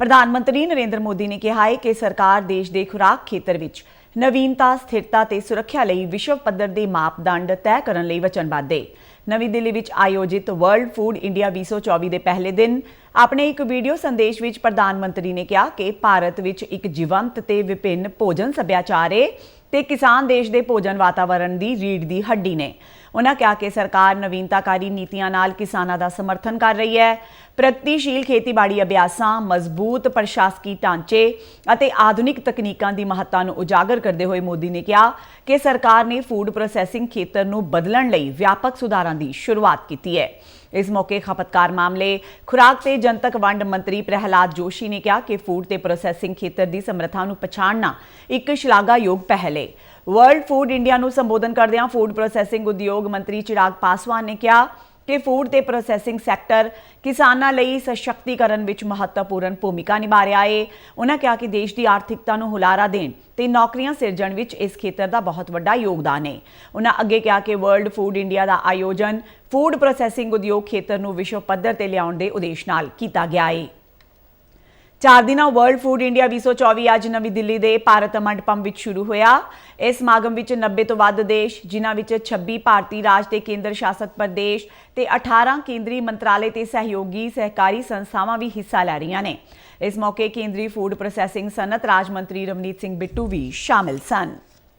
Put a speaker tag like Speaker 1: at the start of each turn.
Speaker 1: ਪ੍ਰਧਾਨ ਮੰਤਰੀ ਨਰਿੰਦਰ ਮੋਦੀ ਨੇ ਕਿਹਾ ਹੈ ਕਿ ਸਰਕਾਰ ਦੇਸ਼ ਦੇ ਖੁਰਾਕ ਖੇਤਰ ਵਿੱਚ ਨਵੀਨਤਾ, ਸਥਿਰਤਾ ਤੇ ਸੁਰੱਖਿਆ ਲਈ ਵਿਸ਼ਵ ਪੱਧਰ ਦੇ ਮਾਪਦੰਡ ਤੈਅ ਕਰਨ ਲਈ ਵਚਨਬੱਧ ਹੈ ਨਵੀਂ ਦਿੱਲੀ ਵਿੱਚ ਆਯੋਜਿਤ ਵਰਲਡ ਫੂਡ ਇੰਡੀਆ 2024 ਦੇ ਪਹਿਲੇ ਦਿਨ ਆਪਣੇ ਇੱਕ ਵੀਡੀਓ ਸੰਦੇਸ਼ ਵਿੱਚ ਪ੍ਰਧਾਨ ਮੰਤਰੀ ਨੇ ਕਿਹਾ ਕਿ ਭਾਰਤ ਵਿੱਚ ਇੱਕ ਜੀਵੰਤ ਤੇ ਵਿਭਿੰਨ ਭੋਜਨ ਸੱਭਿਆਚਾਰ ਹੈ ਤੇ ਕਿਸਾਨ ਦੇਸ਼ ਦੇ ਭੋਜਨ ਵਾਤਾਵਰਣ ਦੀ ਰੀੜ ਦੀ ਹੱਡੀ ਨੇ। ਉਹਨਾਂ ਕਿਹਾ ਕਿ ਸਰਕਾਰ ਨਵੀਨਤਾਕਾਰੀ ਨੀਤੀਆਂ ਨਾਲ ਕਿਸਾਨਾਂ ਦਾ ਸਮਰਥਨ ਕਰ ਰਹੀ ਹੈ। ਪ੍ਰਗਤੀਸ਼ੀਲ ਖੇਤੀਬਾੜੀ ਅਭਿਆਸਾਂ, ਮਜ਼ਬੂਤ ਪ੍ਰਸ਼ਾਸਕੀ ਢਾਂਚੇ ਅਤੇ ਆਧੁਨਿਕ ਤਕਨੀਕਾਂ ਦੀ ਮਹੱਤਤਾ ਨੂੰ ਉਜਾਗਰ ਕਰਦੇ ਹੋਏ ਮੋਦੀ ਨੇ ਕਿਹਾ ਕਿ ਸਰਕਾਰ ਨੇ ਫੂਡ ਪ੍ਰੋਸੈਸਿੰਗ ਖੇਤਰ ਨੂੰ ਬਦਲਣ ਲਈ ਵਿਆਪਕ ਸੁਧਾਰਾਂ ਦੀ ਸ਼ੁਰੂਆਤ ਕੀਤੀ ਹੈ। ਇਸ ਮੌਕੇ ਖਪਤਕਾਰ ਮਾਮਲੇ, ਖੁਰਾਕ ਤੇ ਜਨਤਕ ਵੰਡ ਮੰਤਰੀ ਪ੍ਰਹਿਲਾਦ ਜੋਸ਼ੀ ਨੇ ਕਿਹਾ ਕਿ ਫੂਡ ਤੇ ਪ੍ਰੋਸੈਸਿੰਗ ਖੇਤਰ ਦੀ ਸਮਰੱਥਾ ਨੂੰ ਪਛਾਣਨਾ ਇੱਕ ਸ਼ਲਾਘਾਯੋਗ ਪਹਿਲ ਹੈ ਵਰਲਡ ਫੂਡ ਇੰਡੀਆ ਨੂੰ ਸੰਬੋਧਨ ਕਰਦਿਆਂ ਫੂਡ ਪ੍ਰੋਸੈਸਿੰਗ ਉਦਯੋਗ ਮੰਤਰੀ ਚਿਰਾਗ ਪਾਸਵਾਨ ਨੇ ਕਿਹਾ ਕਿ ਫੂਡ ਤੇ ਪ੍ਰੋਸੈਸਿੰਗ ਸੈਕਟਰ ਕਿਸਾਨਾਂ ਲਈ ਸਸ਼ਕਤੀਕਰਨ ਵਿੱਚ ਮਹੱਤਵਪੂਰਨ ਭੂਮਿਕਾ ਨਿਭਾ ਰਿਹਾ ਹੈ ਉਹਨਾਂ ਕਿਹਾ ਕਿ ਦੇਸ਼ ਦੀ ਆਰਥਿਕਤਾ ਨੂੰ ਹੁਲਾਰਾ ਦੇਣ ਤੇ ਨੌਕਰੀਆਂ ਸਿਰਜਣ ਵਿੱਚ ਇਸ ਖੇਤਰ ਦਾ ਬਹੁਤ ਵੱਡਾ ਯੋਗਦਾਨ ਹੈ ਉਹਨਾਂ ਅੱਗੇ ਕਿਹਾ ਕਿ ਵਰਲਡ ਫੂਡ ਇੰਡੀਆ ਦਾ ਆਯੋਜਨ ਫੂਡ ਪ੍ਰੋਸੈਸਿੰਗ ਉਦਯੋਗ ਖੇਤਰ ਨੂੰ ਵਿਸ਼ਵ ਪੱਧਰ ਤੇ ਲਿਆਉਣ ਦੇ ਉਦੇਸ਼ ਨਾਲ ਕੀਤਾ ਗਿਆ ਹੈ ਚਾਰ ਦਿਨਾਂ ਵਰਲਡ ਫੂਡ ਇੰਡੀਆ 2024 ਅੱਜ ਨਵੀਂ ਦਿੱਲੀ ਦੇ ਭਾਰਤ ਮੰਡਪਮ ਵਿੱਚ ਸ਼ੁਰੂ ਹੋਇਆ। ਇਸ ਸਮਾਗਮ ਵਿੱਚ 90 ਤੋਂ ਵੱਧ ਦੇਸ਼, ਜਿਨ੍ਹਾਂ ਵਿੱਚ 26 ਭਾਰਤੀ ਰਾਜ ਤੇ ਕੇਂਦਰ ਸ਼ਾਸਤ ਪ੍ਰਦੇਸ਼ ਤੇ 18 ਕੇਂਦਰੀ ਮੰਤਰਾਲੇ ਤੇ ਸਹਿਯੋਗੀ ਸਹਿਕਾਰੀ ਸੰਸਥਾਵਾਂ ਵੀ ਹਿੱਸਾ ਲੈ ਰਹੀਆਂ ਨੇ। ਇਸ ਮੌਕੇ ਕੇਂਦਰੀ ਫੂਡ ਪ੍ਰੋਸੈਸਿੰਗ ਸਨਅਤ ਰਾਜ ਮੰਤਰੀ ਰਵਨੀਤ ਸਿੰਘ ਬਿੱਟੂ ਵੀ ਸ਼ਾਮਿਲ ਸਨ।